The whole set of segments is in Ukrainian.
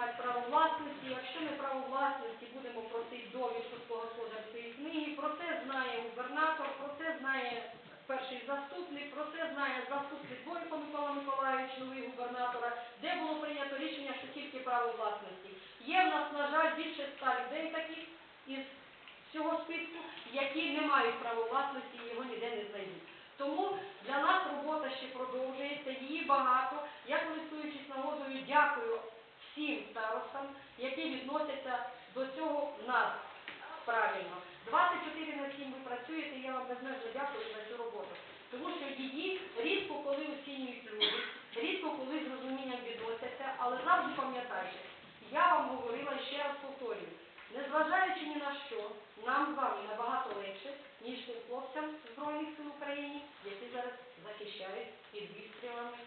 мати право власності. Якщо не право власності, будемо просити довідку з господарської книги. Про це знає губернатор, про це знає перший заступник, про це знає заступник Бойко Микола Миколаївич, новий губернатора, де було прийнято рішення, що тільки право власності. Є в нас, на жаль, більше ста людей таких із всього списку, які не мають права власності і його ніде не знайдуть. Тому для нас робота ще продовжується, її багато. Я користуючись нагодою, дякую всім старостам, які відносяться до цього нас правильно. 24 на 7 ви працюєте, я вам безмежно дякую за цю роботу. Тому що її рідко коли оцінюють люди, рідко коли з розумінням відносяться, але завжди пам'ятайте, я вам говорила ще раз повторюю, незважаючи ні на що, нам з вами набагато легше, ніж тим хлопцям Збройних сил України, які зараз захищають під вистрілами.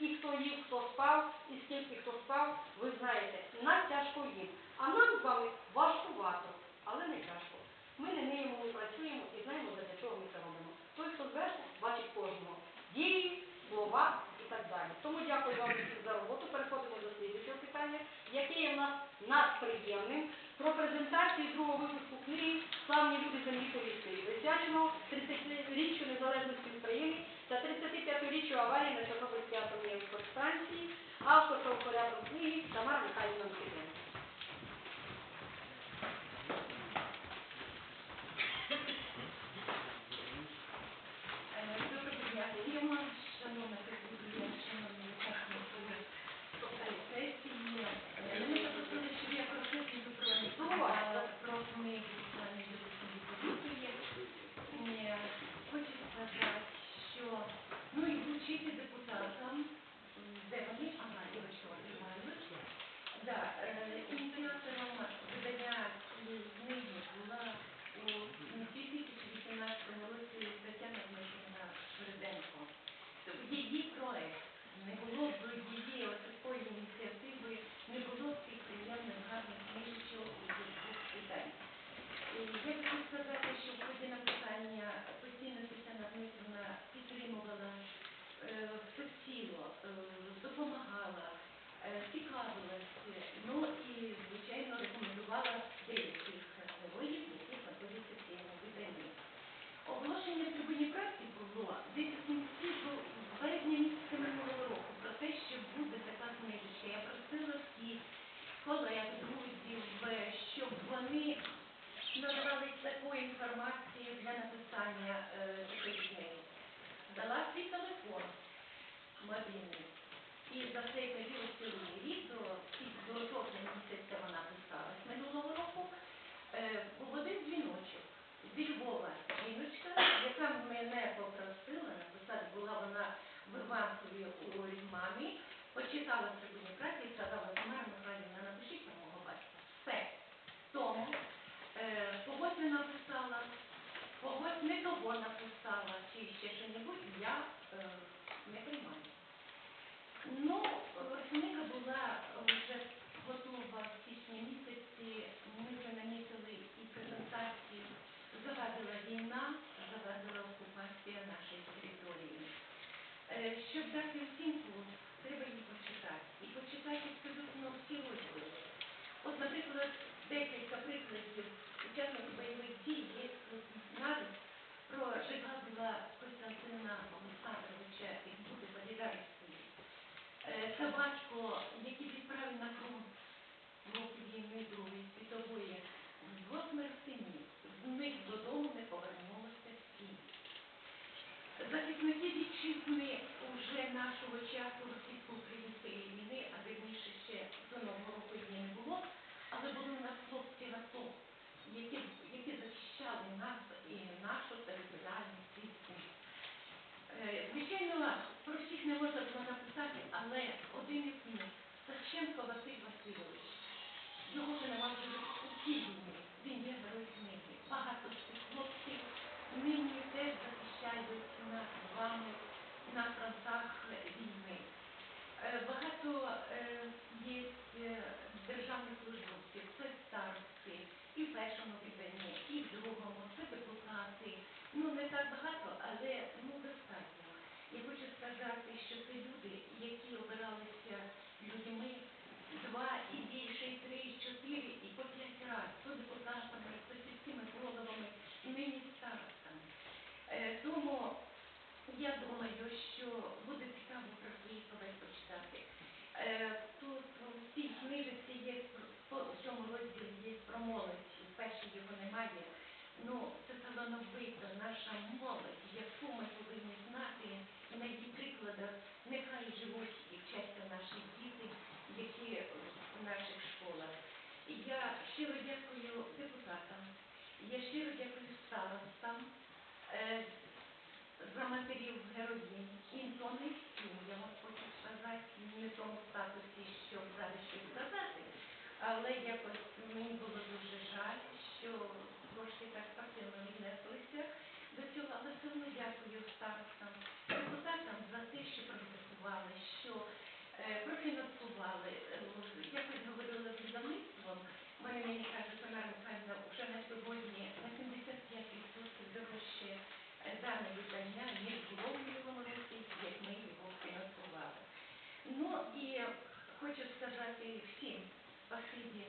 І хто їв, хто спав, і скільки хто спав, ви знаєте, нам тяжко їм. А нам з вами важкувато, але не тяжко. Ми не вміємо, ми працюємо і знаємо, для чого ми це робимо. Той, хто зверху, бачить кожного. Дії, слова і так далі. Тому дякую вам за роботу. Переходимо до слідчого питання, яке є в нас надприємним. Про презентацію другого випуску книги «Славні люди землі повістки» присвяченого 30-річчю незалежності України та 35-річчю аварії на Чорнобильській атомній електростанції. У порядку книги Тамара Михайлівна Микитенко. Війна, завадила окупація нашої території. Е, Щоб дати оцінку, треба її почитати. І почитати абсолютно всі розділи. От, наприклад, декілька прикладів учасників бойових дій є навіть про Жигадова Костянтина Олександровича із Бути Солідарської. Е, Це батько, який відправив на фронт в роки війни Другої світової, восьмеро синів. З них додому не повернулося всі. Захисники вітчизни уже нашого часу російсько-української війни, а вірніше ще до Нового року її не було, але були у нас хлопці АТО, які, які захищали нас і нашу територіальну цілісність. Е, Звичайно, про всіх не можна було написати, але один із них Савченко Василь Васильович. Його вже вже у війні. Він є герой книги. Багато хлопців нині трапляють з вами на фронтах війни. Е, багато е, є е, державних службовців, це старості і в першому відданні, і в другому, це депутати. Ну не так багато, але ну достатньо. Я хочу сказати, що це люди, які обиралися людьми два і більше, і три, і чотири, і по п'ять разів, то депутатами, то сільськими головами, і нині. Тому я думаю, що буде цікаво про свої колеги почитати. Е, тут в цій книжці є в цьому розділі є про молодь, вперше його немає. Ну, це стало видно, наша молодь, яку ми повинні знати, і на її прикладах нехай живуть і вчаться наші діти, які в наших школах. Я щиро дякую депутатам, я щиро дякую старостам. Е, за матерів героїнь. І то не всім, я хочу сказати, не в тому статусі, щоб зараз щось сказати, але якось мені було дуже жаль, що трошки так пасивно віднеслися до цього, але все одно дякую старостам, депутатам за те, що проголосували, що е, профінансували. Е, Якось говорила з видавництвом, вони мені Тамара Михайлівна, вже на сьогодні на 75% дорожче дане видання, ніж було в році, як ми його фінансували. Ну і хочу сказати всім спасибі.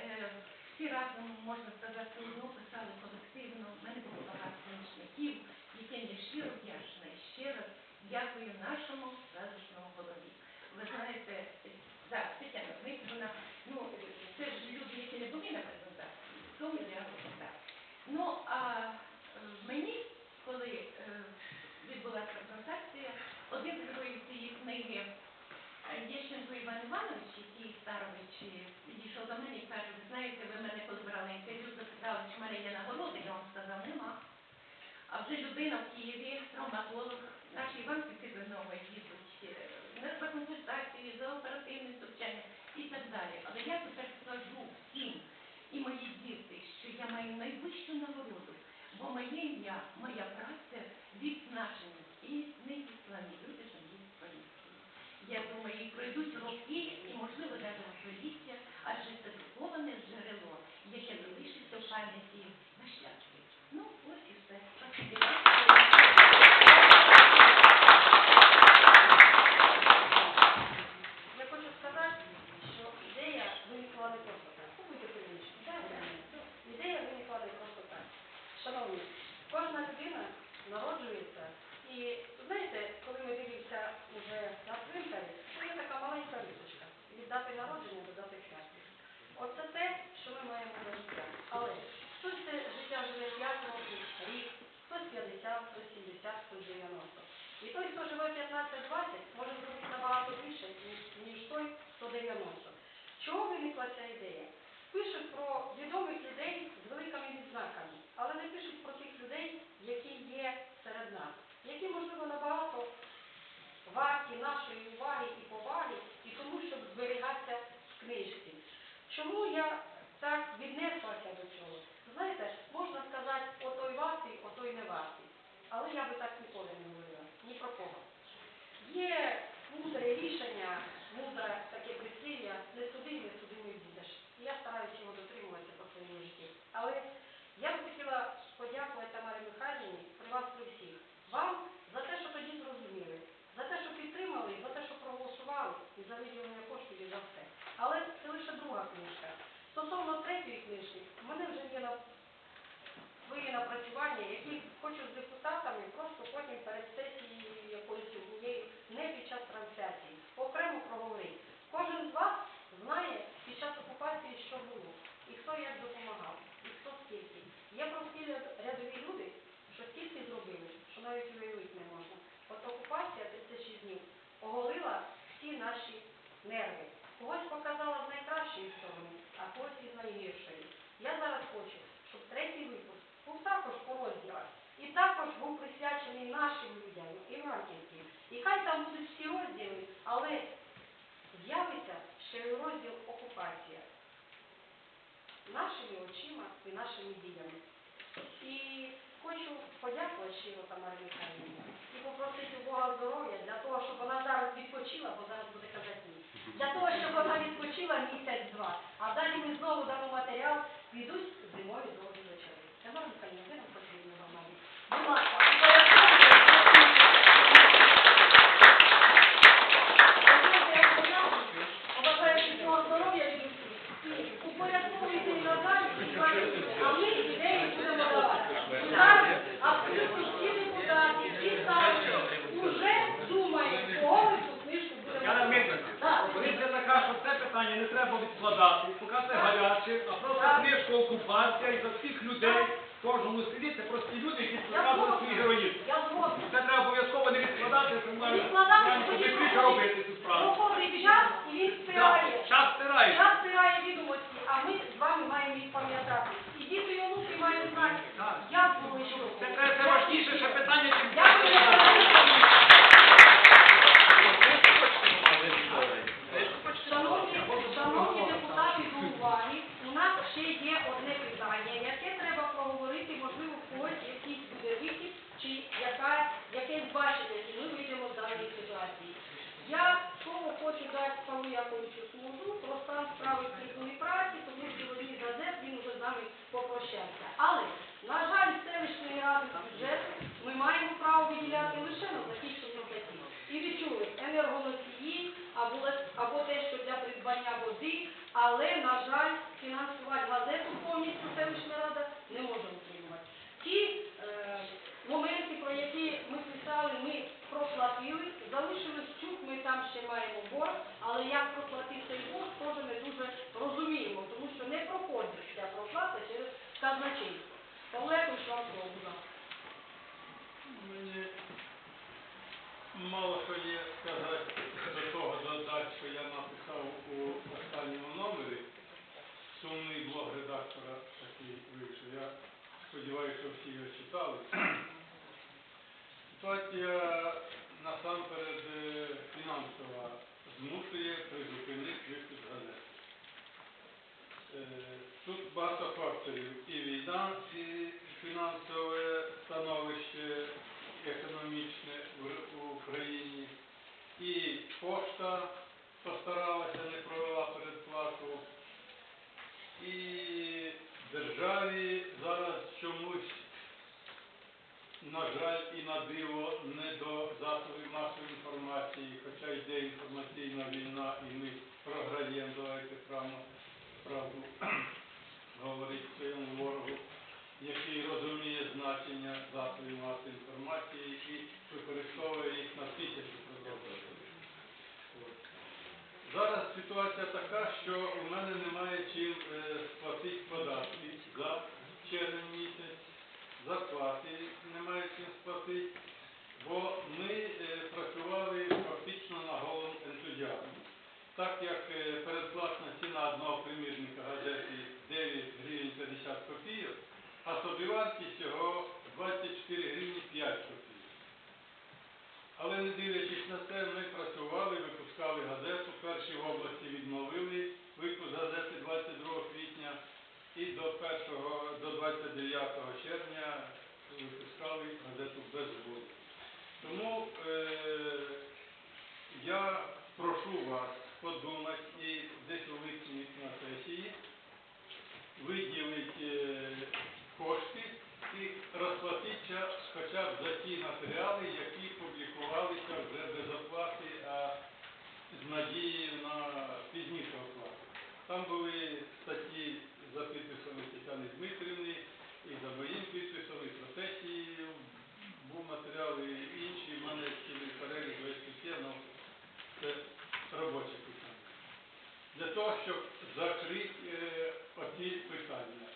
Е, Всі разом, можна сказати, одно писали колективно. У мене було багато помічників, яким я щиро вдячна. Ще раз дякую нашому селищному голові. Ви знаєте, да, Тетяна Дмитрівна, ну це ж люди, які не були на презентації, в тому я так. Ну а е, мені, коли е, відбулася презентація, один з героїв цієї книги Єщенко Іван Іванович, який Старович е, підійшов до мене і каже, ви знаєте, ви мене коли інтерв'ю, запитали, чи в мене є нагороди, я вам сказав, нема. А вже людина в Києві, травматолог, наші Іванки Тигринова їдуть е, на за консультації, за оперативне втручання і так далі. Але я тепер скажу всім, і мої діти, що я маю найвищу нагороду, бо моє ім'я, моя праця відзначені і невідслані люди живуть в поліції. Я думаю, пройдуть роки, і, можливо, навіть століття, адже це духоване джерело, яке залишиться в пам'яті нащадків. Ну, ось і все. Спасибі. Я хочу сказати, що ідея виникла не просто так. Будьте приміщені. Ідея виникла не просто так. Шановні, кожна людина народжується і знаєте, коли ми дивимося вже на принтері, то є така маленька рисочка. Від дати народження до дати смерті. Оце те, що ми маємо на життя. Але хтось це життя живе 5 років, рік, хтось 50, хтось 70, хтось 90. І той, хто живе 15-20, може зробити набагато більше, ніж, той, хто 90. Чого виникла ця ідея? Пишуть про відомих людей з великими відзнаками, але не пишуть про тих людей, які є серед нас, які, можливо, набагато варті нашої уваги і поваги, і тому, щоб зберігатися в книжці. Чому я так віднеслася до цього? Знаєте, можна сказати, отой вартий, отой не вартий. Але я би так ніколи не говорила. Ні про кого. Є мудре рішення, мудре таке прислів'я, не суди, не суди не будеш. І я стараюся його дотримуватися по своєму житті. Але я б хотіла подякувати Тамарі Михайлівні при вас при всіх. Вам за те, що тоді зрозуміли, за те, що підтримали, за те, що проголосували, і за виділення коштів і за все. Але це лише друга книжка. Стосовно третьої книжки, в мене вже є на свої напрацювання, які хочу з просто потім перед сесією якоюсь однією, не під час трансляції, окремо проговорити. Кожен з вас знає під час окупації, що було, і хто як допомагав, і хто скільки. Є прості ряд- рядові люди, що стільки зробили, що навіть уявити не можна. От окупація 36 днів оголила всі наші нерви. Когось показала з найкращої сторони, а когось із найгіршої. Я зараз хочу, щоб третій випуск був також по розділах. І також був присвячений нашим людям, і вам тільки. І хай там будуть всі розділи, але з'явиться ще й розділ окупація. Нашими очима і нашими діями. І хочу подякувати щиро Тамарі Михайлівні і попросити Бога здоров'я для того, щоб вона зараз відпочила, бо зараз буде казати ні. Для того, щоб вона відпочила місяць-два. А далі ми знову дамо матеріал, підуть зимові довгі вечори. Тамара Михайлівна, де нам потрібно вам? Будь ласка, Побажаю всього здоров'я від усіх. І упорядковуйте і надалі, і бачите, а ми ідеї будемо давати. Зараз абсолютно всі депутати, всі старші вже думають, кого ми цю книжку будемо Яна давати. Дмитрівна, Так. Поліція така, що це питання поки це гаряче, а просто Так. книжка окупація і за всіх людей в кожному селі це прості люди, які показують свій героїзм. Я згодна. Це треба обов'язково не відкладати, це треба відкладати, тоді потрібно робити цю справу. Проходить час і він стирає. Так, Час стирає. Час стирає відомості, а ми з вами маємо їх пам'ятати. І діти і онуки мають знати, Так. як було і що. Це, це, це важніше ще питання, чим Дякую. Шановні, шановні депутати, до уваги. У нас ще є одне питання, яке треба проговорити, можливо, в когось якийсь буде вихід, чи яка, бачення, чи ми вийдемо з даної ситуації. Я слово хочу дати Павлу Яковичу Смузу про стан справи в праці, тому що в з газет він уже з нами попрощався. Але, на жаль, селищної ради бюджету ми маємо право виділяти лише на захищені статті. І ви чули, енергоносії або, або те, що для придбання води, але, на жаль, фінансувати газету повністю селищна рада не може утримувати. Ті е, моменти, про які ми писали, ми проплатили, залишилось чук, маємо борг, але як проплатити цей борг, теж не дуже розуміємо, тому що не проходить ця проплата через казначейство. Павло Якович, вам слово. Мені мало що є сказати до того додати, що я написав у останньому номері. Сумний блог редактора такий вийшов. Я сподіваюся, що всі його читали. Ситуація насамперед е, фінансова змушує призупинити випуск газет. Е, Тут багато факторів. І війна, і фінансове становище економічне в, в Україні, і пошта постаралася, не провела передплату, і державі зараз чомусь, на жаль, і на диво не до засобів масової інформації, хоча йде інформаційна війна, і ми програємо, давайте правду, правду говорить своєму ворогу, який розуміє значення засобів масової інформації і використовує їх на тисячі продовжувати. Зараз ситуація така, що у мене немає чим е, сплатити податки за червень місяць, зарплати немає чим сплатити, бо ми е, працювали фактично на голому ентузіазмі. Так як е, передплатна ціна одного примірника газети 9 гривень 50 копійок, а собівартість його 24 гривні 5 копійок. Але не дивлячись на це, ми працювали, випускали газету. Перші в області відновили випуск газети 22 квітня і до 1, до 29 червня випускали газету без згоди. Тому е, я прошу вас подумати і десь у липні на сесії виділити е, кошти і розплатити хоча б за ті матеріали, які публікувалися вже без оплати, а з надією на пізнішу оплату. Там були статті за підписами Тетяни Дмитрівни, і за моїм підписом, і про сесії був матеріал і інші, в мене цілий перелік весь тут є, але це робоче питання. Для того, щоб закрити е, оці питання.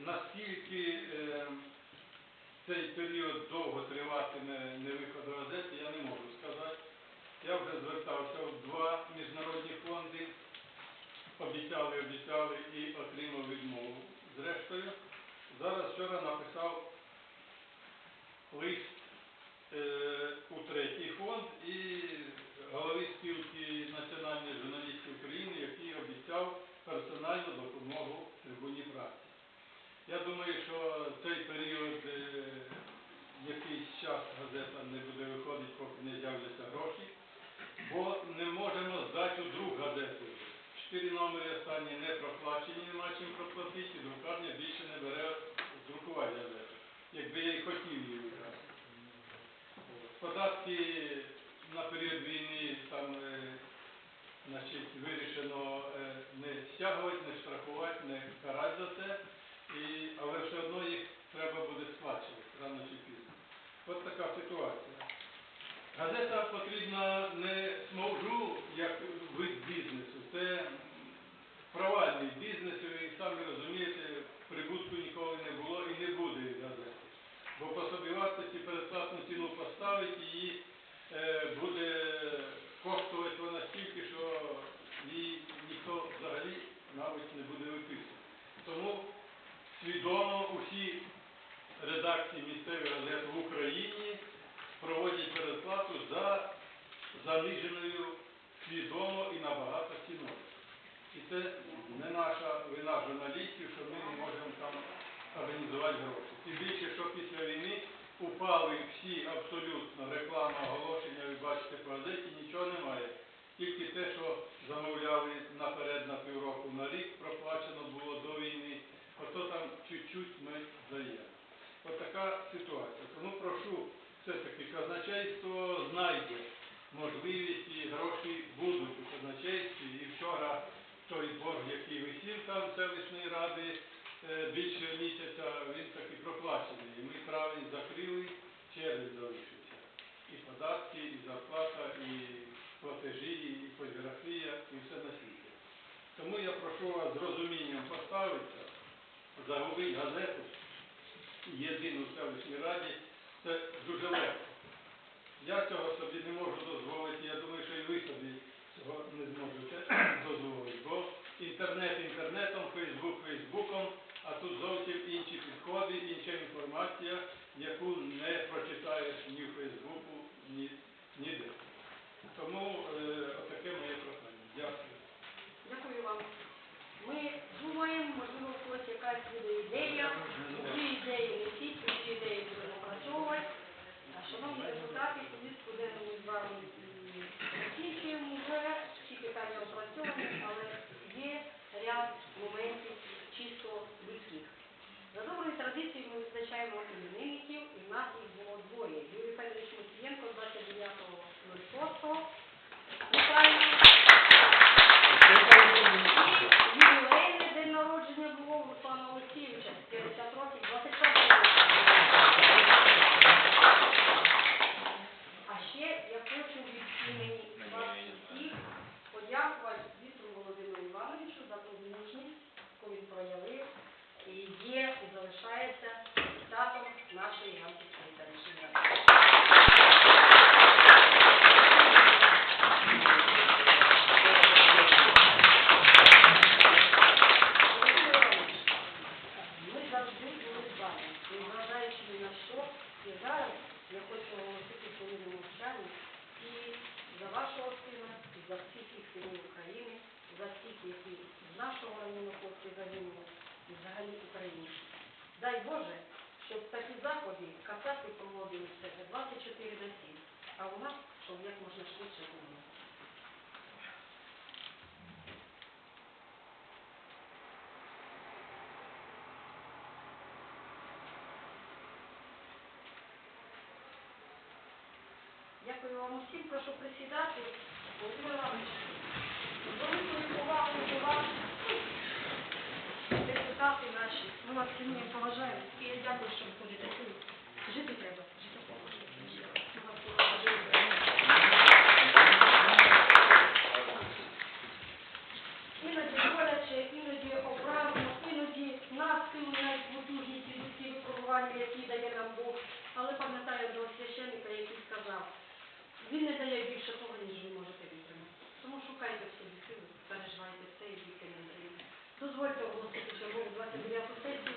Наскільки е, цей період довго триватиме невиход газети, я не можу сказати. Я вже звертався в два міжнародні фонди, обіцяли, обіцяли і отримав відмову. Зрештою, зараз вчора написав ситуація. Газета потрібна не смовжу як вид бізнесу, це провальний бізнес, і самі розумієте, прибутку ніколи не було і не буде газети. Бо по собівартості передплатну ціну поставить її е, буде коштувати вона стільки, що її ніхто взагалі навіть не буде виписувати. Тому свідомо усі редакції місцевих газет в Україні проводять передплату за заниженою свідомо і набагато ціною. І це не наша вина журналістів, що ми не можемо там організувати гроші. Тим більше, що після війни упали всі абсолютно реклама, оголошення, ви бачите по газеті, нічого немає. Тільки те, що замовляли наперед на півроку на рік, проплачено було до війни, ото там чуть-чуть ми даємо. От така ситуація. Тому прошу все-таки казначейство знайде можливість і гроші будуть у казначействі. І вчора той борг, який висів там селищної ради е, більше місяця, він таки проплачений. І ми травень закрили, червень залишився. І податки, і зарплата, і платежі, і поліграфія, і все на світі. Тому я прошу вас з розумінням поставитися, загубити газету єдину в селищній раді, це дуже легко. Я цього собі не можу дозволити, я думаю, що і ви собі цього не зможете дозволити. Бо інтернет інтернетом, Фейсбук Фейсбуком, а тут зовсім інші підходи, інша інформація, яку не прочитаєш ні в Фейсбуку, ні ніде. Тому е, отаке моє прохання. Дякую. Дякую вам. Ми думаємо, можливо, когось якась буде ідея. Ці ідеї несіть, ці ідеї будемо опрацьовувати. А шановні депутати, повістку денному з вами закінчуємо вже. Всі питання опрацьовані, але є ряд моментів чисто людських. За доброю традицією ми визначаємо іменинників, і в нас їх було двоє. Юрій Федорович Мусієнко, 29.06. Вітаю. І ювілейний день народження було у Руслана Олексійовича, 50 років, 25 років. А ще я хочу від імені вас всіх подякувати Віктору Володимиру Івановичу за ту мужність, яку він проявив, і є і залишається депутатом нашої Ганківської селищної ради. Володимир Іванович, Ми завжди були з вами, незважаючи ні на що. І зараз я хочу оголосити хвилину мовчання і за вашого сина, і за всіх тих синів України, за всіх, які з нашого району хлопці загинули, і взагалі українців. Дай Боже, щоб такі заходи касати проводилися 24 на 7, а у нас, щоб як можна швидше було. Дякую вам усім. Прошу присідати. Великою повагою до вас, депутати наші, ми вас цінуємо, поважаємо. І я дякую, що ви ходите. Жити треба, жити. Іноді боляче, іноді образно, іноді нас сили найпотужніші людські випробування, які дає нам Бог. Але пам'ятаю до священника, який сказав, він не дає більше того, ніж ви можете витримати. Тому шукайте в собі сили, переживайте все і віки не зрівня. Дозвольте оголосити чергову 29 сесію.